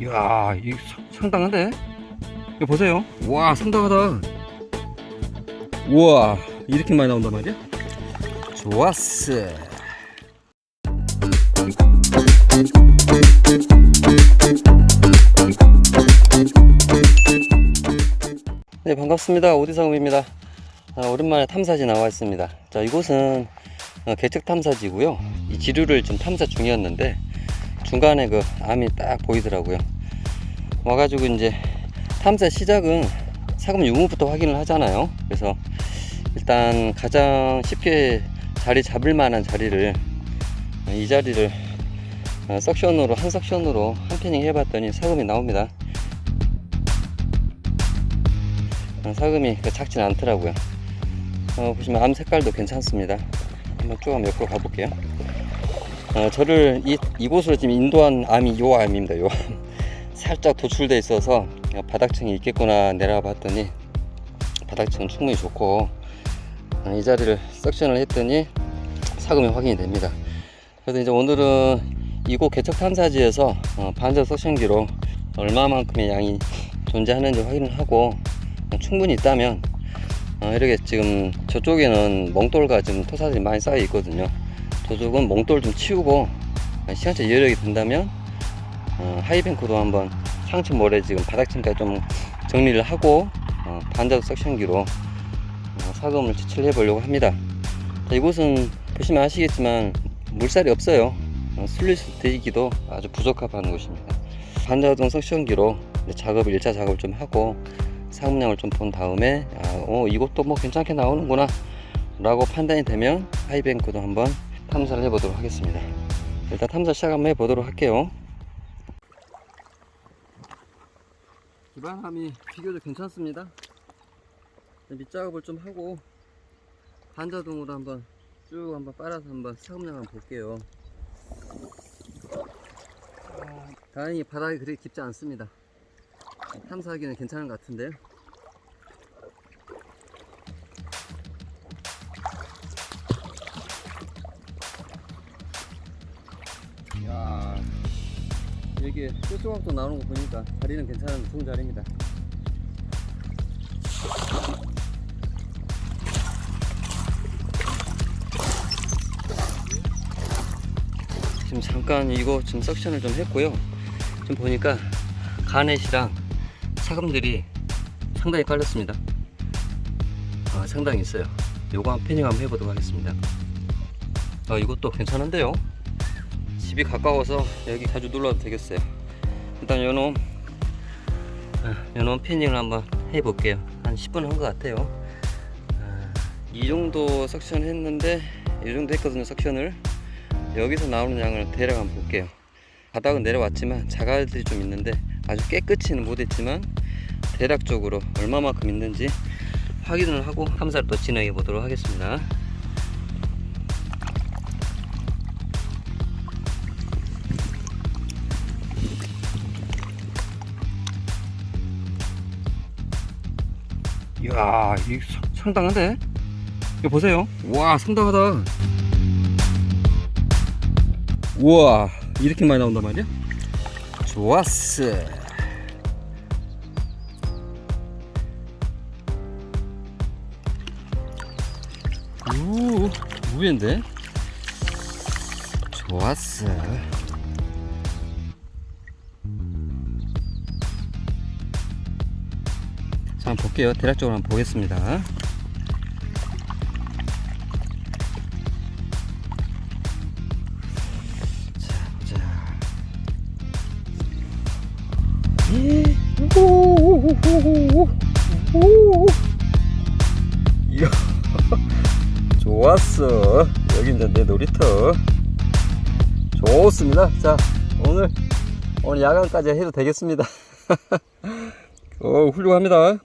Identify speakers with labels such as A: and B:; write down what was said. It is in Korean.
A: 이야, 이 상당한데? 이거 보세요. 와, 상당하다. 우와, 이렇게 많이 나온단 말이야? 좋았어. 네, 반갑습니다. 오디상우입니다. 아, 오랜만에 탐사지 나와 있습니다. 자, 이곳은 어, 개척 탐사지고요. 이 지류를 좀 탐사 중이었는데 중간에 그 암이 딱 보이더라고요. 와가지고 이제 탐사 시작은 사금 유무부터 확인을 하잖아요. 그래서 일단 가장 쉽게 자리 잡을 만한 자리를 어, 이 자리를 어, 석션으로 한 석션으로 한 패닝 해봤더니 사금이 나옵니다. 어, 사금이 그 작진 않더라고요. 어, 보시면 암 색깔도 괜찮습니다. 한번 쭉 한번 옆으로 가볼게요. 어, 저를 이, 이곳으로 지금 인도한 암이 요 암입니다. 요 암. 살짝 도출돼 있어서 어, 바닥층이 있겠구나 내려와 봤더니 바닥층은 충분히 좋고 어, 이 자리를 석션을 했더니 사금이 확인이 됩니다. 그래서 이제 오늘은 이곳 개척 탐사지에서 어, 반자 석션기로 얼마만큼의 양이 존재하는지 확인을 하고 어, 충분히 있다면 어, 이렇게 지금 저쪽에는 멍돌과 지금 토사들이 많이 쌓여 있거든요. 저쪽은 멍돌 좀 치우고 어, 시간차 여력이 된다면 어, 하이뱅크도 한번 상층 모래 지금 바닥층까지 좀 정리를 하고 어, 반자도 석션기로 어, 사금을 채취를 해보려고 합니다. 자, 이곳은 보시면 아시겠지만 물살이 없어요. 어, 슬리스 대기도 아주 부적합한 곳입니다. 반자동 석션기로 작업을 1차 작업을 좀 하고 사업량을 좀 본 다음에 아, 어, 이것도 뭐 괜찮게 나오는구나 라고 판단이 되면 하이뱅크도 한번 탐사를 해보도록 하겠습니다. 일단 탐사 시작 한번 해보도록 할게요. 기반함이 비교적 괜찮습니다. 밑작업을 좀 하고 반자동으로 한번 쭉 한번 빨아서 한번 사업량 한번 볼게요. 아, 다행히 바닥이 그리 깊지 않습니다. 탐사하기는 괜찮은 것 같은데요. 여기 뾰족각도 나오는 거 보니까 자리는 괜찮은 좋은 자리입니다. 지금 잠깐 이거 지금 석션을 좀 했고요. 지금 보니까 가넷이랑 사금들이 상당히 깔렸습니다. 아, 상당히 있어요. 요거 한 패닝 한번 해보도록 하겠습니다. 아, 이것도 괜찮은데요? 집이 가까워서 여기 자주 놀러도 되겠어요. 일단 요놈, 아, 요놈 패닝을 한번 해볼게요. 한 10분 한 것 같아요. 아, 이 정도 석션 했는데, 이 정도 했거든요, 석션을. 여기서 나오는 양을 대략 한번 볼게요. 바닥은 내려왔지만 자갈들이 좀 있는데 아주 깨끗이는 못했지만 대략적으로 얼마만큼 있는지 확인을 하고 탐사를 또 진행해 보도록 하겠습니다. 이야, 이 상당한데? 이거 보세요. 와, 상당하다. 우와, 이렇게 많이 나온단 말이야? 좋았어. 우, 우인데? 좋았어. 한번 볼게요. 대략적으로 한번 보겠습니다. 이야, 좋았어. 여기 이제 내 놀이터. 좋습니다. 자, 오늘, 오늘 야간까지 해도 되겠습니다. 어, 훌륭합니다.